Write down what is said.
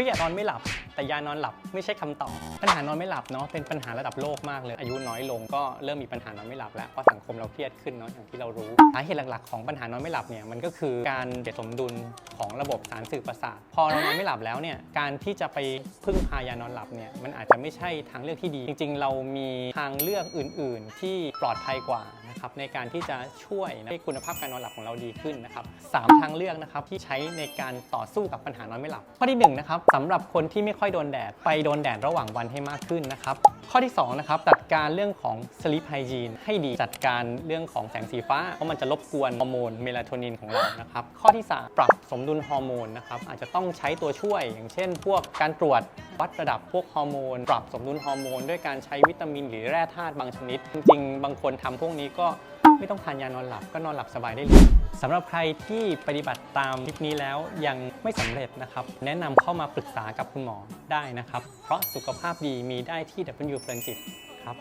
รียดนอนไม่หลับ แต่ยานอนหลับไม่ใช่คำตอบปัญหานอนไม่หลับเนาะเป็นปัญหาระดับโลกมากเลย อายุน้อยลงก็เริ่มมีปัญหานอนไม่หลับแล้วเพราะสังคมเราเครียดขึ้นเนาะอย่างที่เรารู้สาเหตุหลักๆของปัญหานอนไม่หลับเนี่ยมันก็คือการเสียสมดุลของระบบสารสื่อประสาท พอเรานอนไม่หลับแล้วเนี่ยการที่จะไปพึ่งพายานอนหลับเนี่ยมันอาจจะไม่ใช่ทางเลือกที่ดี จริง ๆ เรามีทางเลือกอื่น ๆ ที่ปลอดภัยกว่า นะครับในการที่จะช่วยให้คุณภาพการนอนหลับของเราดีขึ้นนะครับสามทางเลือกนะครับที่ใช้ในการต่อสู้กับปัญหานอนไม่หลับ ข้อที่หนึ่งนะครับสำหรับคนที่ไม่ค่อยโดนแดดไปโดนแดดระหว่างวันให้มากขึ้นนะครับข้อที่สองนะครับจัดการเรื่องของ sleep hygiene ให้ดีจัดการเรื่องของแสงสีฟ้า เพราะมันจะรบกวนฮอร์โมนเมลาโทนินของเรานะครับข้อที่สามปรับสมดุลฮอร์โมนนะครับอาจจะต้องใช้ตัวช่วย อย่างเช่น พวกการตรวจวัดระดับพวกฮอร์โมนปรับสมดุลฮอร์โมนด้วยการใช้วิตามินหรือแร่ธาตุบางชนิด จริงๆ บางคนทำพวกนี้ก็ ไม่ต้องทานยานอนหลับก็นอนหลับสบายได้เลยสำหรับใครที่ปฏิบัติตามคลิปนี้แล้วยังไม่สำเร็จนะครับ แนะนำเข้ามาปรึกษากับคุณหมอได้นะครับ เพราะสุขภาพดีมีได้ที่ W เพลินจิตครับ